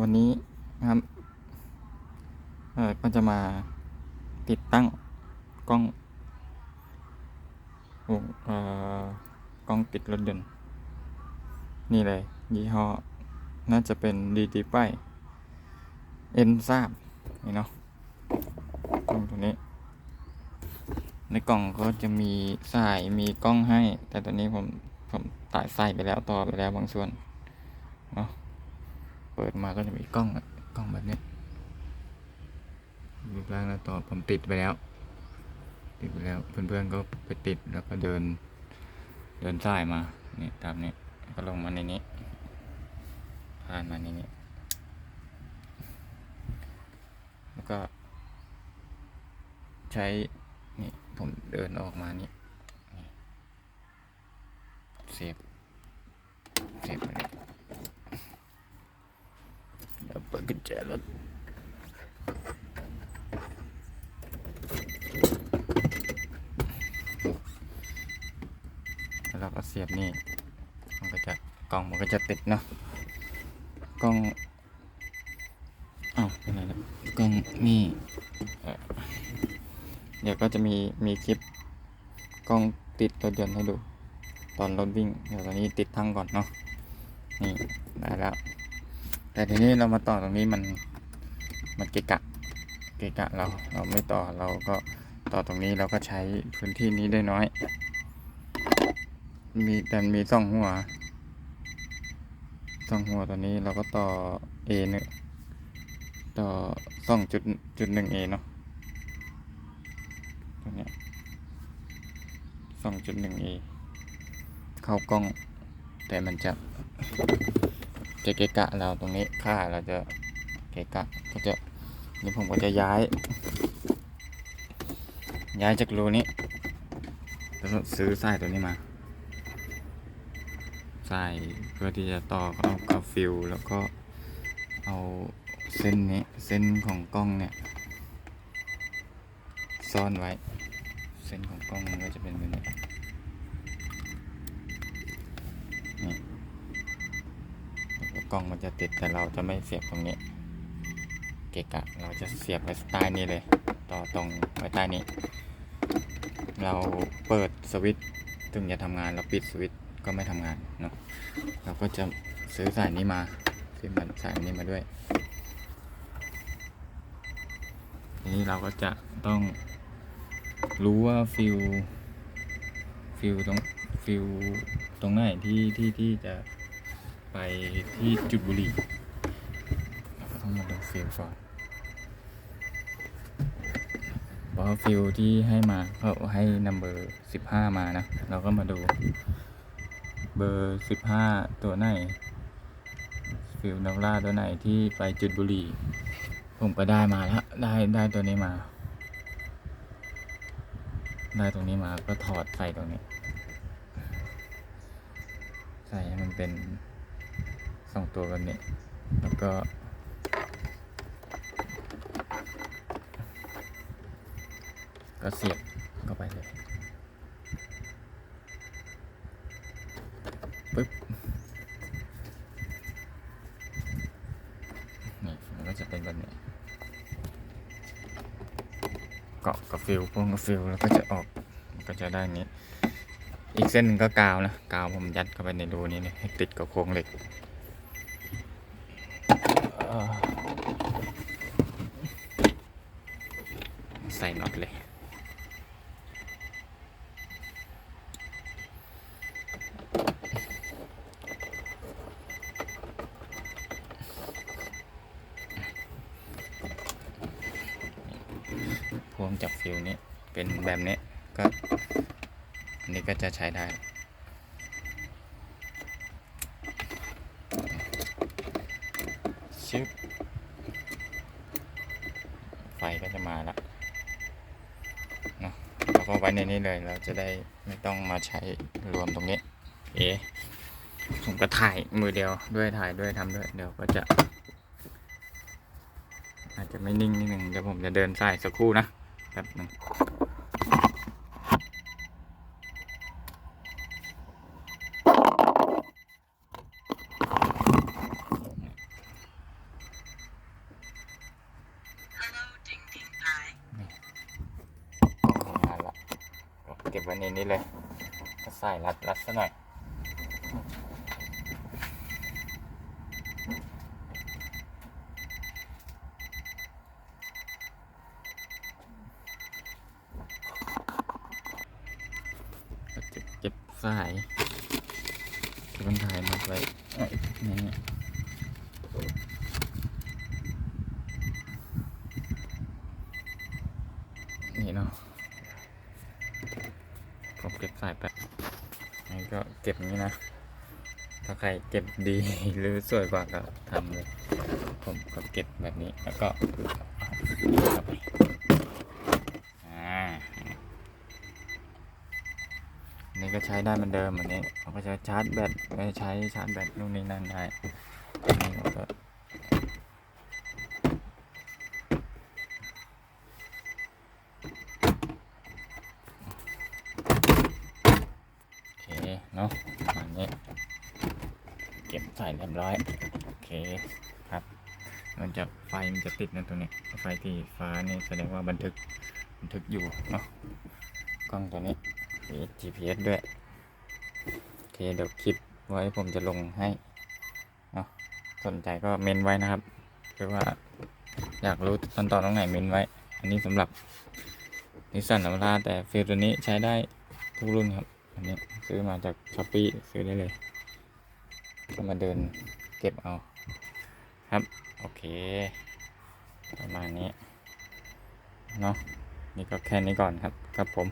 วันนี้นะครับก็จะมาติดตั้งกล้องวงเอ่อกล้องติดรถยนต์นี่เลย ยี่ห้อ น่าจะเป็นดีดีป้ายเอ็นซาบนี่เนาะกล้องตัวนี้ ในกล่องก็จะมีสายมีกล้องให้ แต่ตอนนี้ผมผมตัดใส่ไปแล้วต่อไปแล้วบางส่วนเนาะ เปิดมาก็จะมีกล้องกล้องแบบนี้รูปร่างแล้วต่อผมติดไปแล้ว ติดไปแล้ว เพื่อนๆก็ไปติดแล้วก็เดิน เดินสายมานี่ตามนี้ก็ลงมาในนี้ผ่านมาในนี้ แล้วก็ ใช้นี่ผมเดินออกมานี่นี่เสียบเสียบไปเลย ปิดกุญแจรถแล้วเราก็เสียบนี่ มันก็จะกล้องมันก็จะติดเนาะ กล้องอ้าวเป็นไรล่ะกล้องนี่เอ่อเดี๋ยวก็จะมีมีคลิปกล้องติดรถยนต์ให้ดู ตอนรถวิ่ง เดี๋ยวตอนนี้ติดทั้งก่อนเนาะ นี่ ได้แล้ว แต่ทีนี้เรามาต่อตรงนี้มันมันเกะกะเกะกะเราเราไม่ต่อเราก็ต่อตรงนี้เราก็ใช้พื้นที่นี้ได้น้อย มีแต่มีสองหัวสองหัวตัวนี้เราก็ต่อ A นึงต่อสองจุดจุดหนึ่ง A เนาะตัวเนี้ยสองจุดหนึ่งเอเข้ากล้องแต่มันจะ จะเกะกะเราตรงนี้ค่าเราจะเกะกะก็จะนี่ผมก็จะย้าย ย้ายจากรูนี้แล้วซื้อสายตัวนี้มาใสายเพื่อที่จะต่อเอากับฟิวแล้วก็เอาเส้นนี้เส้นของกล้องเนี่ยซ่อนไว้ เส้นของกล้องมันก็จะเป็นแบบนี้แล้วก็กล้องมันจะติดแต่เราจะไม่เสียบตรงนี้ เกะกะเราจะเสียบไว้ใต้นี้เลย ต่อตรงไว้ใต้นี้ เราเปิดสวิตช์ถึงจะทำงานเราปิดสวิตช์ก็ไม่ทำงานเนาะเราก็จะซื้อสายนี้มาซื้อมันสายนี้มาด้วยทีนี้เราก็จะต้องรู้ว่าฟิลฟิลตรงฟิลตรงไหนที่ที่ที่จะ ไปที่จุดบุรีเราก็ต้องมาดูฟิลก่อนเพราะฟิลที่ให้มาเขาให้นัมเบอร์สิบห้ามานะ เราก็มาดู เบอร์สิบห้าตัวไหน ฟิลนักล่าตัวไหนที่ไปจุดบุรี ผมก็ได้มาแล้ว ได้ได้ตัวนี้มา ได้ตรงนี้มาก็ถอดใส่ตรงนี้ใส่ให้มันเป็น สองตัวแบบนี้ แล้วก็ ก็เสียบเข้าไปเลยปึ๊บนี่มันก็จะเป็นแบบนี้เกาะกับฟิลพ่วงกับฟิลแล้วก็จะออกก็จะได้นี้ อีกเส้นหนึ่งก็กาวนะ กาวผมยัดเข้าไปในรูนี้เนี่ยให้ติดกับโครงเหล็ก ใส่น็อตเลย พวงจากฟิวนี้เป็นแบบนี้ก็อันนี้ก็จะใช้ได้ ชึบไฟก็จะมาล้วเนาะแล้วก็ไว้ในนี้เลยเราจะได้ไม่ต้องมาใช้รวมตรงนี้ เอะผมก็ถ่ายมือเดียวด้วยถ่ายด้วยทำด้วย เดี๋ยวก็จะ อาจจะไม่นิ่งนิดหนึ่งเดี๋ยวผมจะเดินสายสักครู่นะแป๊บหนึ่ง มาในี้เลยก็ใส่รัดรัดซะหน่อยจะเก็บสายที่มันถ่ายมัดไว้เอ้นี่นี่เนาะ ผมเก็บสายแป๊บนี่ก็เก็บนี้นะ ถ้าใครเก็บดีหรือสวยกว่าก็ทำเลย ผมก็เก็บแบบนี้แล้วก็เอาเข้าไปอ่าอนี่ก็ใช้ได้เหมือนเดิมอันนี้เราก็จะชาร์จแบตไม่ใช้ชาร์จแบตนู่นนี่นั่นได้อันนี้เราก็โอเคเนาะประมาณนี้เก็บใส่เรียบร้อย โอเคครับ มันจะไฟมันจะติดนะตรงนี้ ไฟที่ฟ้านี่แสดงว่าบันทึกบันทึกอยู่เนาะ กล้องตัวนี้มี GPS ด้วย โอเคเดี๋ยวคลิปไว้ผมจะลงให้เนาะ สนใจก็เมนไว้นะครับหรือว่าอยากรู้ขั้นตอนตรงไหนเมนไว้ อันนี้สำหรับนิสสันนวราแต่ฟิลตัวนี้ใช้ได้ทุกรุ่นครับ อันนี้ซื้อมาจากช้อปปี้ซื้อได้เลย ก็มาเดินเก็บเอาครับ โอเค ประมาณนี้เนาะนี่ก็แค่นี้ก่อนครับครับผม